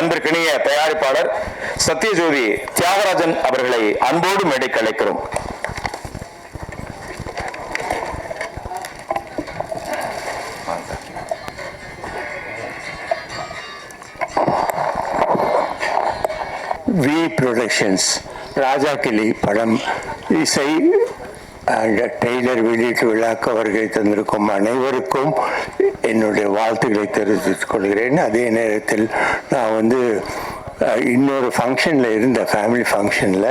அன்பிற்கினிய தயாரிப்பாளர் சத்யஜோதி தியாகராஜன் அவர்களை அன்போடு மேடைக்கு அழைக்கிறோம். வி ப்ரொடக்ஷன்ஸ் ராஜா கிளி படம் இசை அண்ட் டெய்லர் வெளியீட்டு விழாக்கு வருகை தந்திருக்கும் அனைவருக்கும் என்னுடைய வாழ்த்துக்களை தெரிவித்துக் கொள்கிறேன். அதே நேரத்தில் நான் வந்து இன்னொரு ஃபங்க்ஷனில் இருந்த ஃபேமிலி ஃபங்க்ஷனில்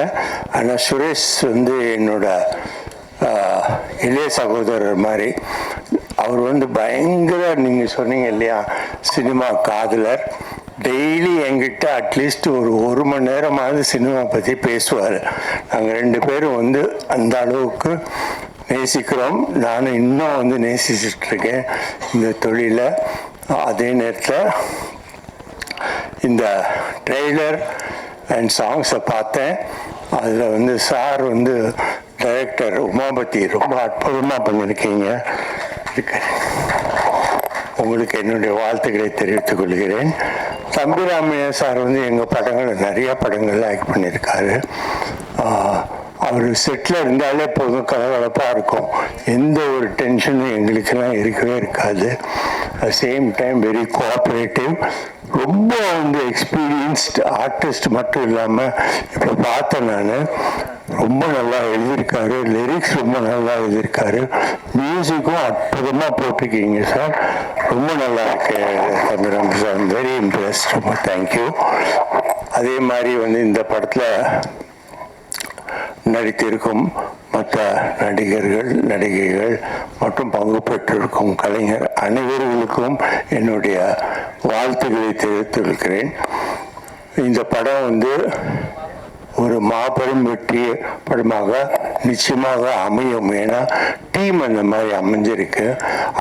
ஆனால் சுரேஷ் வந்து என்னோட இளைய சகோதரர் மாதிரி அவர் வந்து பயங்கர நீங்கள் சொன்னீங்க இல்லையா சினிமா காதலர். டெய்லி என்கிட்ட அட்லீஸ்ட் ஒரு ஒரு மணி நேரமாவது சினிமா பற்றி பேசுவார். நாங்கள் ரெண்டு பேரும் வந்து அந்த அளவுக்கு நேசிக்கிறோம். நானும் இன்னும் வந்து நேசிச்சிட்ருக்கேன். இந்த தொழிலை அதே நேரத்தில் இந்த ட்ரெய்லர் அண்ட் சாங்ஸை பார்த்தேன். அதில் வந்து சார் வந்து டைரக்டர் உமாபதி ரொம்ப அற்புதமாக பண்ணியிருக்கீங்க. இதுக்கு உங்களுக்கு என்னுடைய வாழ்த்துக்களை தெரிவித்துக் கொள்கிறேன். தம்பிராமையா சார் வந்து எங்கள் படங்களை நிறையா படங்கள் ஆக்ட் பண்ணியிருக்காரு அவர் செட்டில் இருந்தாலே போதும் கலகலப்பாக இருக்கும். எந்த ஒரு டென்ஷனும் எங்களுக்கெல்லாம் இருக்கவே இருக்காது. சேம் டைம் வெரி கோஆப்ரேட்டிவ் ரொம்ப வந்து எக்ஸ்பீரியன்ஸ்ட் ஆர்டிஸ்ட் மட்டும் இல்லாமல் இப்போ பார்த்தேன் நான் ரொம்ப நல்லா எழுதியிருக்காரு. லிரிக்ஸ் ரொம்ப நல்லா எழுதியிருக்காரு. மியூசிக்கும் அற்புதமாக போட்டிருக்கீங்க சார் ரொம்ப நல்லா இருக்கு தந்திரம் சார் வெரி இம்ப்ரெஸ்ட் ரொம்ப தேங்க்யூ அதே மாதிரி வந்து இந்த படத்தில் நடித்திருக்கும் மற்ற நடிகர்கள் நடிகைகள் மற்றும் பங்கு பெற்றிருக்கும் கலைஞர் அனைவர்களுக்கும் என்னுடைய வாழ்த்துக்களை தெரிவித்திருக்கிறேன். இந்த படம் வந்து ஒரு மாபெரும் வெற்றி படமாக நிச்சயமாக அமையும். ஏன்னா டீம் அந்த மாதிரி அமைஞ்சிருக்கு.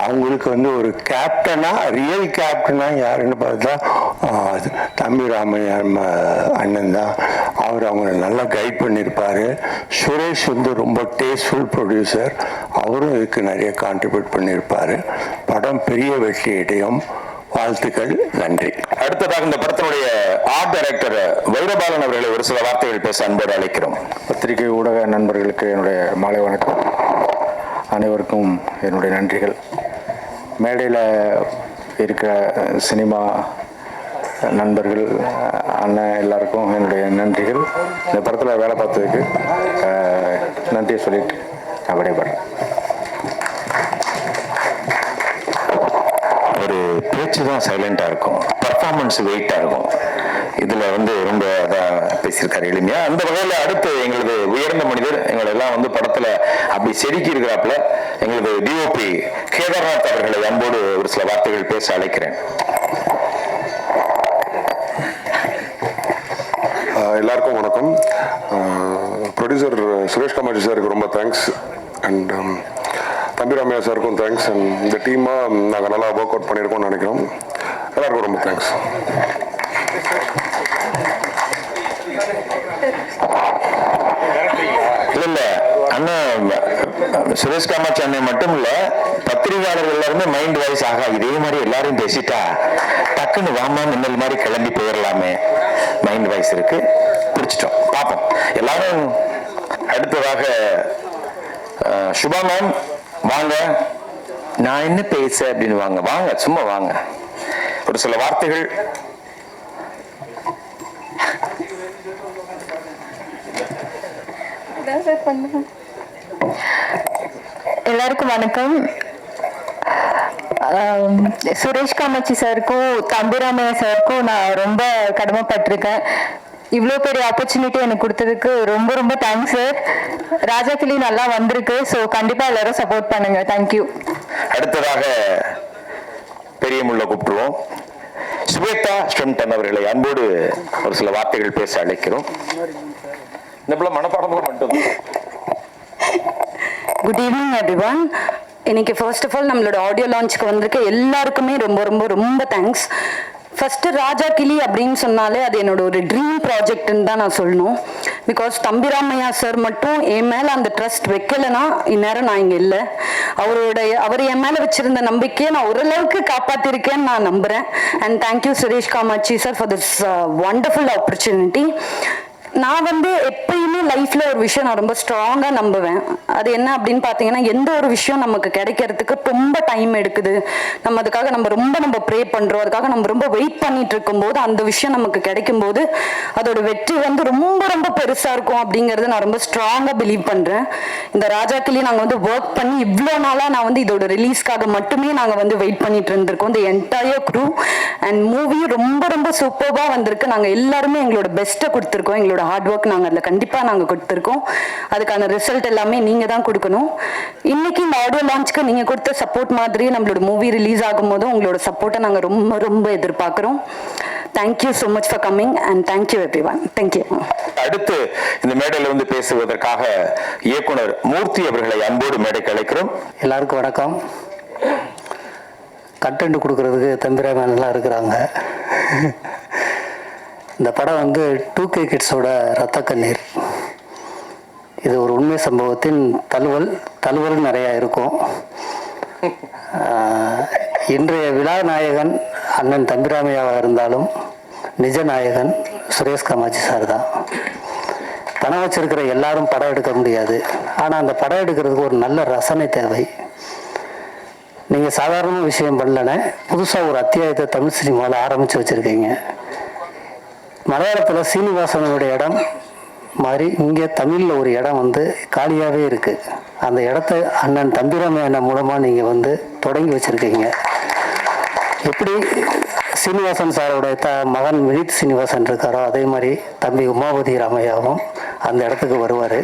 அவங்களுக்கு வந்து ஒரு கேப்டனா ரியல் கேப்டனா யாருன்னு பார்த்தா தம்பி ராமையா அண்ணன் தான். அவர் அவங்கள நல்லா கைட் பண்ணியிருப்பாரு. சுரேஷ் வந்து ரொம்ப டேஸ்ட்ஃபுல் ப்ரொடியூசர் அவரும் இதுக்கு நிறைய கான்ட்ரிபியூட் பண்ணியிருப்பார். படம் பெரிய வெற்றி இடையும் வாழ்த்துக்கள். நன்றி. அடுத்ததாக இந்த படத்தினுடைய டைரக்டர் வைரபாலன் அவர்களை ஒரு சில வார்த்தைகள் பேச அன்போடு அழைக்கிறோம். பத்திரிகை ஊடக நண்பர்களுக்கு என்னுடைய மாலை வணக்கம். அனைவருக்கும் என்னுடைய நன்றிகள். மேடையில் இருக்கிற சினிமா நண்பர்கள் அண்ணன் எல்லாருக்கும் என்னுடைய நன்றிகள். இந்த படத்தில் வேலை பார்த்ததுக்கு நன்றியை சொல்லிட்டு நான் விடைபெறேன் ஒரு பேச்சு தான் சைலண்டாக இருக்கும். பர்ஃபார்மன்ஸ் வெயிட்டாக இருக்கும். இதில் வந்து ரொம்ப இதாக பேசியிருக்காரு எளிமையா. அந்த வகையில் அடுத்து எங்களது உயர்ந்த மனிதர் எங்களை எல்லாம் வந்து படத்தில் அப்படி செதுக்கி இருக்கிறாப்புல எங்களது டிஓபி கேதார்நாத் அவர்களை அன்போடு ஒரு சில வார்த்தைகள் பேச அழைக்கிறேன். எல்லாருக்கும் வணக்கம். ப்ரொடியூசர் சுரேஷ் காமாட்சி சாருக்கு ரொம்ப தேங்க்ஸ் அண்ட் um, தம்பி ராமையா சாருக்கும் தேங்க்ஸ் அண்ட் இந்த டீமாக நாங்கள் நல்லா ஒர்க் அவுட் பண்ணியிருக்கோம்னு நினைக்கிறோம். எல்லாருக்கும் ரொம்ப தேங்க்ஸ் இல்ல அண்ணன் சுரேஷ் காமாட்சி அண்ணன் மட்டும் இல்ல பத்திரிகையாளர்கள் எல்லாருமே மைண்ட் வாய்ஸ் ஆகா இதே மாதிரி எல்லாரும் பேசிட்டா டக்குன்னு வாமா மின்னல் மாதிரி கிளம்பி போயிடலாமே மைண்ட் வாய்ஸ் இருக்கு. பிடிச்சிட்டோம். பார்ப்போம் எல்லாரும் அடுத்ததாக அஹ், சுபா மேம் வாங்க. நான் என்ன பேச அப்படின்னு வாங்க. வாங்க சும்மா வாங்க. ஒரு சில வார்த்தைகள் எல்லாருக்கும் வணக்கம். சுரேஷ் காமாட்சி சாருக்கும் தம்பிராமையா சாருக்கும் நான் ரொம்ப கடமைப்பட்டிருக்கேன். இவ்வளோ பெரிய ஆப்பர்ச்சுனிட்டி எனக்கு கொடுத்ததுக்கு ரொம்ப ரொம்ப தேங்க்ஸ் சார் ராஜா கிளி நல்லா வந்திருக்கு ஸோ கண்டிப்பாக எல்லாரும் சப்போர்ட் பண்ணுங்க. தேங்க்யூ அடுத்ததாக பெரியமுள்ள கூப்பிட்டுருவோம். சுவேதா ஸ்டெம்டன் அவர்களை அன்போடு ஒரு சில வார்த்தைகள் பேச அழைக்கிறோம். இந்த பிள்ளை கூட மட்டும் குட் ஈவினிங் எவ்ரிவன் இன்னைக்கு ஃபர்ஸ்ட் ஆஃப் ஆல் நம்மளோட ஆடியோ லான்ச்சுக்கு வந்திருக்க எல்லாருக்குமே ரொம்ப ரொம்ப ரொம்ப தேங்க்ஸ் ஃபர்ஸ்ட் ராஜா கிளி அப்படின்னு சொன்னாலே அது என்னோட ஒரு ட்ரீம் ப்ராஜெக்ட்னு தான் நான் சொல்லணும். பிகாஸ் தம்பிராமையா சார் மட்டும் என் மேலே அந்த ட்ரஸ்ட் வைக்கலைன்னா இந்நேரம் நான் இங்கே இல்லை. அவருடைய அவர் என் மேலே வச்சிருந்த நம்பிக்கையை நான் ஓரளவுக்கு காப்பாற்றிருக்கேன்னு நான் நம்புகிறேன் and thank you Suresh Kamatchi sir for this wonderful opportunity நான் வந்து எப்பயுமே லைஃப்ல ஒரு விஷயம் நான் ரொம்ப ஸ்ட்ராங்கா நம்புவேன். அது என்ன அப்படின்னு பாத்தீங்கன்னா எந்த ஒரு விஷயம் நமக்கு கிடைக்கிறதுக்கு ரொம்ப டைம் எடுக்குது. நம்ம அதுக்காக நம்ம ரொம்ப நம்ம ப்ரே பண்றோம். அதுக்காக நம்ம ரொம்ப வெயிட் பண்ணிட்டு இருக்கும்போது அந்த விஷயம் நமக்கு கிடைக்கும் போது அதோட வெற்றி வந்து ரொம்ப ரொம்ப பெருசா இருக்கும் அப்படிங்கறத நான் ரொம்ப ஸ்ட்ராங்கா பிலீவ் பண்றேன். இந்த ராஜாக்கிலேயே நாங்க வந்து ஒர்க் பண்ணி இவ்வளோ நாளா நான் வந்து இதோட ரிலீஸ்க்காக மட்டுமே நாங்க வந்து வெயிட் பண்ணிட்டு இருந்திருக்கோம். இந்த என்டையர் க்ரூ அண்ட் மூவி ரொம்ப ரொம்ப சூப்பர்வா வந்திருக்கு. நாங்க எல்லாருமே எங்களோட பெஸ்ட்டை கொடுத்துருக்கோம். எங்களோட ஹார்ட் ஒர்க் நாங்க அதுல கண்டிப்பா நாங்க கொடுத்துருக்கோம். அதுக்கான ரிசல்ட் எல்லாமே நீங்க தான் கொடுக்கணும். இன்னைக்கு இந்த ஆடியோ லான்ச்க்கு நீங்க கொடுத்த சப்போர்ட் மாதிரி நம்மளோட மூவி ரிலீஸ் ஆகும்போது உங்களோட சப்போர்ட்டை நாங்க ரொம்ப ரொம்ப எதிர்பார்க்கிறோம். Thank you so much for coming and thank you everyone thank you அடுத்து இந்த மேடையில் வந்து பேசுவதற்காக இயக்குனர் மூர்த்தி அவர்களை அன்போடு மேடைக்கு அழைக்கிறோம். எல்லாருக்கும் வணக்கம். கண்டென்ட் கொடுக்கறதுக்கு தம்பிராமன்லாம் இருக்கிறாங்க. இந்த படம் வந்து டூ கே கிட்ஸோட ரத்த கண்ணீர். இது ஒரு உண்மை சம்பவத்தின் தழுவல் தழுவல் நிறையா இருக்கும். இன்றைய விழா நாயகன் அண்ணன் தம்பிராமையாவாக இருந்தாலும் நிஜ நாயகன் சுரேஷ் காமாட்சி சார் தான். பணம் வச்சிருக்கிற எல்லாரும் படம் எடுக்க முடியாது. ஆனால் அந்த படம் எடுக்கிறதுக்கு ஒரு நல்ல ரசனை தேவை. நீங்கள் சாதாரண விஷயம் பண்ணலனே புதுசாக ஒரு அத்தியாயத்தை தமிழ் சினிமாவில் ஆரம்பித்து வச்சுருக்கீங்க. மலையாளத்தில் சீனிவாசனுடைய இடம் மாதிரி இங்கே தமிழில் ஒரு இடம் வந்து காலியாகவே இருக்குது அந்த இடத்த அண்ணன் தம்பிராமையான மூலமாக நீங்கள் வந்து தொடங்கி வச்சுருக்கீங்க. எப்படி சீனிவாசன் சாரோடைய த மகன் வினித் சீனிவாசன் இருக்காரோ அதே மாதிரி தம்பி உமாபதி ராமையாவும் அந்த இடத்துக்கு வருவார்.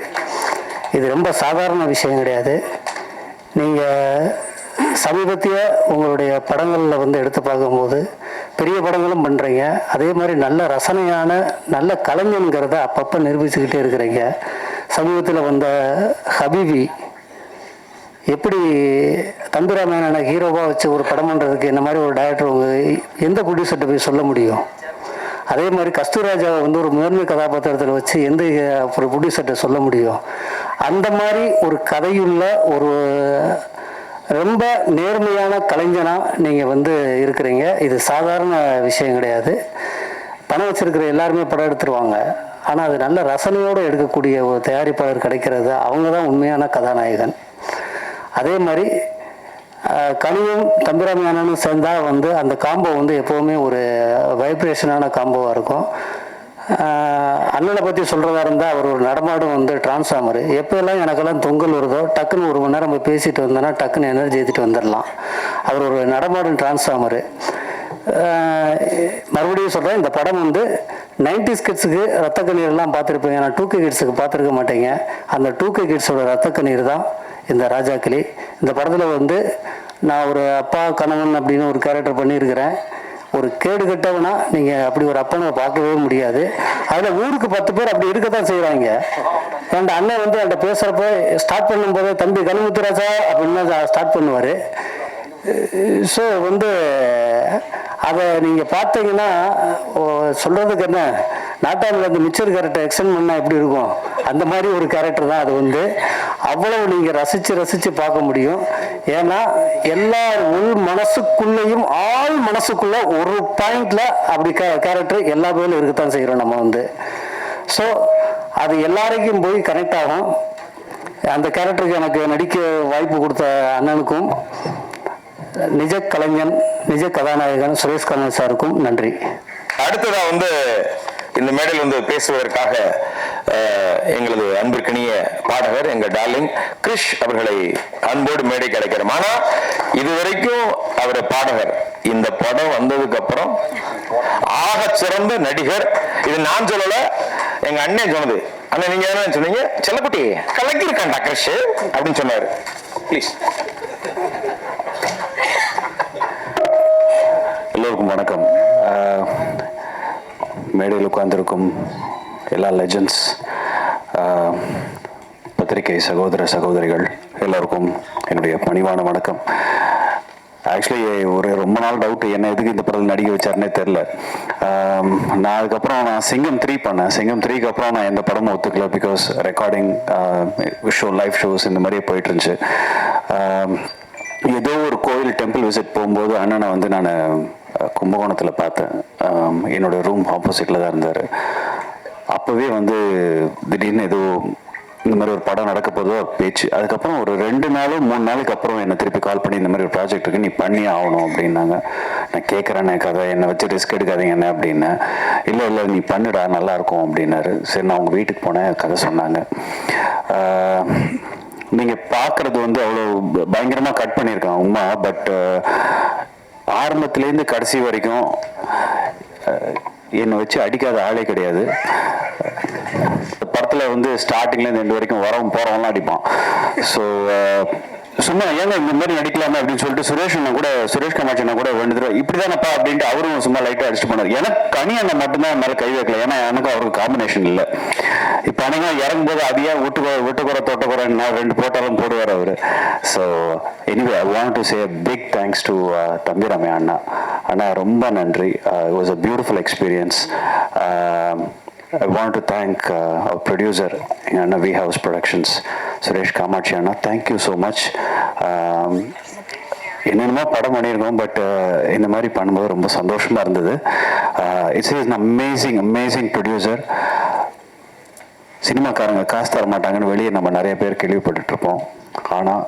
இது ரொம்ப சாதாரண விஷயம் கிடையாது. நீங்கள் சமீபத்திய உங்களுடைய படங்களில் வந்து எடுத்து பார்க்கும்போது பெரிய படங்களும் பண்ணுறீங்க அதே மாதிரி நல்ல ரசனையான நல்ல கலைஞனுங்கிறத அப்பப்போ நிரூபிச்சுக்கிட்டே இருக்கிறீங்க. சமீபத்தில் வந்த ஹபீபி எப்படி தம்பிராமேனனை ஹீரோவாக வச்சு ஒரு படம் பண்ணுறதுக்கு இந்த மாதிரி ஒரு டைரக்டர் உங்கள் எந்த ப்ரொடியூசர்கிட்ட போய் சொல்ல முடியும்? அதே மாதிரி கஸ்தூராஜாவை வந்து ஒரு முதன்மை கதாபாத்திரத்தில் வச்சு எந்த ஒரு ப்ரொடியூசர்கிட்ட சொல்ல முடியும்? அந்த மாதிரி ஒரு கதையுள்ள ஒரு ரொம்ப நேர்மையான கலைஞனாக நீங்கள் வந்து இருக்கிறீங்க. இது சாதாரண விஷயம் கிடையாது. பணம் வச்சிருக்கிற எல்லாருமே படம் எடுத்துருவாங்க. ஆனால் அது நல்ல ரசனையோடு எடுக்கக்கூடிய ஒரு தயாரிப்பாளர் கிடைக்கிறது அவங்க தான் உண்மையான கதாநாயகன். அதே மாதிரி கனியும் தம்பிராமியானும் சேர்ந்தால் வந்து அந்த காம்போ வந்து எப்போவுமே ஒரு வைப்ரேஷனான காம்போவாக இருக்கும். அண்ணனை பற்றி சொல்கிறதா இருந்தால் அவர் ஒரு நடமாடும் வந்து டிரான்ஸ்ஃபார்மர் எப்போல்லாம் எனக்கெல்லாம் தொங்கல் வருதோ டக்குன்னு ஒரு மணி நேரம் நம்ம பேசிட்டு வந்தோன்னா டக்குன்னு எனர்ஜி ஏற்றிட்டு வந்துடலாம் அவர் ஒரு நடமாடும் டிரான்ஸ்ஃபார்மரு மறுபடியும் சொல்கிறேன் இந்த படம் வந்து நைன்டி கிட்ஸுக்கு ரத்த கண்ணீர்லாம் பார்த்துருப்பீங்க. நான் டூ கே கிட்ஸுக்கு பார்த்துருக்க மாட்டேங்க. அந்த டூ கே கிட்ஸோட ரத்த கண்ணீர் தான் இந்த ராஜாக்கிளி இந்த படத்தில் வந்து நான் ஒரு அப்பா கணவன் அப்படின்னு ஒரு கேரக்டர் பண்ணியிருக்கிறேன். ஒரு கேடு கெட்டவனா நீங்கள் அப்படி ஒரு அப்பனை பார்க்கவே முடியாது. அதில் ஊருக்கு பத்து பேர் அப்படி இருக்க தான் செய்கிறாங்க என் அண்ணன் வந்து என்கிட்ட பேசுகிறப்ப ஸ்டார்ட் பண்ணும்போது தம்பி கனிமுத்துராஜா அப்படின்னு ஸ்டார்ட் பண்ணுவார். ஸோ வந்து அதை நீங்கள் பார்த்தீங்கன்னா சொல்கிறதுக்கு என்ன? நாட்டாமில் அந்த மிச்சர் கேரக்டர் எக்ஸ்டன் பண்ணால் எப்படி இருக்கும்? அந்த மாதிரி ஒரு கேரக்டர் தான் அது வந்து. அவ்வளவு நீங்கள் ரசித்து ரசித்து பார்க்க முடியும். ஏன்னா எல்லா உள் மனசுக்குள்ளேயும் ஆள் மனசுக்குள்ளே ஒரு பாயிண்டில் அப்படி கேரக்டர் எல்லா பேரும் இருக்கத்தான் செய்கிறோம் நம்ம வந்து. ஸோ அது எல்லாருக்கும் போய் கனெக்ட் ஆகும். அந்த கேரக்டருக்கு எனக்கு நடிக்க வாய்ப்பு கொடுத்த அண்ணனுக்கும் நிஜ கலைஞன் நிஜ கதாநாயகன் சுரேஷ் கமல் சாருக்கும் நன்றி. அடுத்ததா வந்து இந்த மேடையில் வந்து பேசுவதற்காக எங்களது அன்பிற்கினிய பாடகர் எங்கள் டார்லிங் கிரிஷ் அவர்களை அன்போடு மேடை கிடைக்கிறோம் ஆனால் இதுவரைக்கும் அவர் பாடகர். இந்த படம் வந்ததுக்கு அப்புறம் ஆக சிறந்த நடிகர். இது நான் சொல்லல எங்க அண்ணன் சொன்னது. அண்ணன் நீங்க என்ன சொன்னீங்க? செல்லக்குட்டி கலக்கி இருக்காண்டா கிரிஷ் அப்படின்னு சொன்னாரு. ப்ளீஸ் எல்லோருக்கும் வணக்கம். மேடையில் உட்கார்ந்திருக்கும் எல்லா லெஜண்ட்ஸ் பத்திரிகை சகோதர சகோதரிகள் எல்லோருக்கும் என்னுடைய பணிவான வணக்கம். ஆக்சுவலி ஒரு ரொம்ப நாள் டவுட் என்ன எதுக்கு இந்த படத்தில் நடிக்க வச்சாருன்னே தெரில நான் அதுக்கப்புறம் நான் சிங்கம் த்ரீ பண்ணேன். சிங்கம் த்ரீக்கு அப்புறம் நான் எந்த படமும் ஒத்துக்கல because recording show live shows இந்த மாதிரியே போயிட்டு இருந்துச்சு ஏதோ ஒரு கோயில் டெம்பிள் விசிட் போகும்போது அண்ணனை வந்து நான் கும்பகோணத்தில் பார்த்தேன். என்னோடய என்னோட ரூம் ஆப்போசிட்டில் தான் இருந்தார். அப்போவே வந்து திடீர்னு ஏதோ இந்த மாதிரி ஒரு படம் நடக்க போதோ பேச்சு. அதுக்கப்புறம் ஒரு ரெண்டு நாளோ மூணு நாளுக்கு அப்புறம் என்னை திருப்பி கால் பண்ணி இந்த மாதிரி ஒரு ப்ராஜெக்ட் இருக்கு நீ பண்ணி ஆகணும் அப்படின்னாங்க. நான் கேட்குறேன்னே கதை என்னை வச்சு ரிஸ்க் எடுக்காதீங்க என்ன அப்படின்னேன் இல்லை இல்லை நீ பண்ணுடா நல்லா இருக்கும் அப்படின்னாரு. சரி நான் உங்கள் வீட்டுக்கு போனேன் கதை சொன்னாங்க. நீங்கள் பார்க்குறது வந்து அவ்வளோ பயங்கரமாக கட் பண்ணியிருக்கேன் உமா பட் ஆரம்பத்துலேருந்து கடைசி வரைக்கும் என்னை வச்சு அடிக்காத ஆளே கிடையாது. படத்தில் வந்து ஸ்டார்டிங்லேருந்து ரெண்டு வரைக்கும் வரவும் போகிறவங்களாம் அடிப்பான். ஸோ சும்மா ஏங்க இந்த மாதிரி நடிக்கலாமே அப்படின்னு சொல்லிட்டு சுரேஷ் அண்ணா கூட சுரேஷ் கமாட்சி கூட ரெண்டு இப்படிதானப்பா இப்படி தானப்பா அப்படின்ட்டு அவரும் சும்மா லைட்டாக அடிச்சுட்டு போனார். எனக்கு கனி அண்ணன் மட்டும்தான் மேல மேலே கை வைக்கல. ஏன்னா எனக்கும் அவருக்கு காம்பினேஷன் இல்லை. இப்போ அண்ணா இறங்கும்போது போது ஏன் விட்டு விட்டுக்குற தொட்டக்குற நான் ரெண்டு போட்டாலும் போடுவார் அவர். So anyway I want to say big thanks to Thambi Ramaiah அண்ணா. அண்ணா ரொம்ப நன்றி. It was a beautiful experience I want to thank our producer producer அண்ணா V house productions Suresh Kamatchi அண்ணா. தேங்க்யூ ஸோ மச் என்னென்னமோ படம் பண்ணியிருக்கோம் but uh, இந்த மாதிரி பண்ணும்போது ரொம்ப சந்தோஷமாக இருந்தது. It's is amazing amazing producer சினிமாக்காரங்க காசு தர மாட்டாங்கன்னு வெளியே நம்ம நிறைய பேர் கேள்விப்பட்டுட்டு இருப்போம். ஆனால்